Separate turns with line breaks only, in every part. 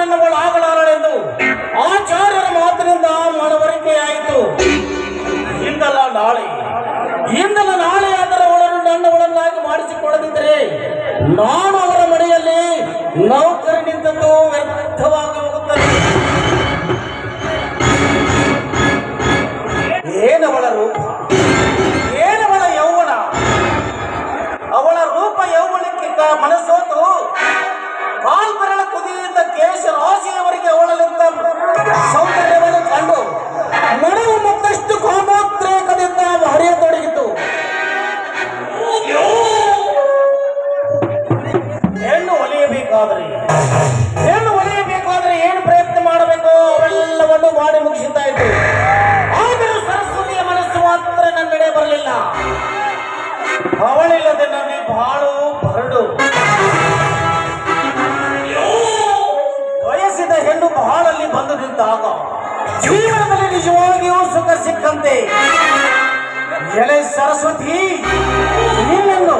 ನನ್ನವಳಾಗಲಾರಳೆಂದು ಆಚಾರ್ಯರ ಮಾತಿನಿಂದ ಮನವರಿಕೆಯಾಯಿತು. ಇಂದಲ್ಲ ನಾಳೆ ಇಂದಲ್ಲ ನಾಳೆ ಅದರ ಒಳನ್ನು ನನ್ನವಳನ್ನಾಗಿ ಮಾಡಿಸಿಕೊಳ್ಳದಿದ್ದರೆ ನಾನು ಅವರ ಮನೆಯಲ್ಲಿ ನೌಕರಿ ನಿಂತದ್ದು ವ್ಯರ್ಥವಾಗಿ ಹೋಗುತ್ತದೆ. ಏನವಳ ರೂಪ ಒಲಿಯಬೇಕಾದರೆ ಹೆಣ್ಣು ಒಲಿಯಬೇಕಾದ್ರೆ ಏನು ಪ್ರಯತ್ನ ಮಾಡಬೇಕು? ಅವೆಲ್ಲವನ್ನು ಮಾಡಿ ಮುಗಿಸುತ್ತಾ ಇತ್ತು ಆದರೂ ಸರಸ್ವತಿಯ ಮನಸ್ಸು ಮಾತ್ರ ನನ್ನೆಡೆ ಬರಲಿಲ್ಲ. ಅವಳಿಲ್ಲದೆ ನನಗೆ ಬಾಳು ಬರಡು. ಬಯಸಿದ ಹೆಣ್ಣು ಬಹಳಲ್ಲಿ ಬಂದು ನಿಂತಾಗ, ಜೀವನದಲ್ಲಿ ನಿಜವಾಗಿಯೂ ಸುಖ ಸಿಕ್ಕಂತೆ. ಎಲೆ ಸರಸ್ವತಿ, ನಿನ್ನನ್ನು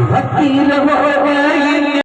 وكيل هو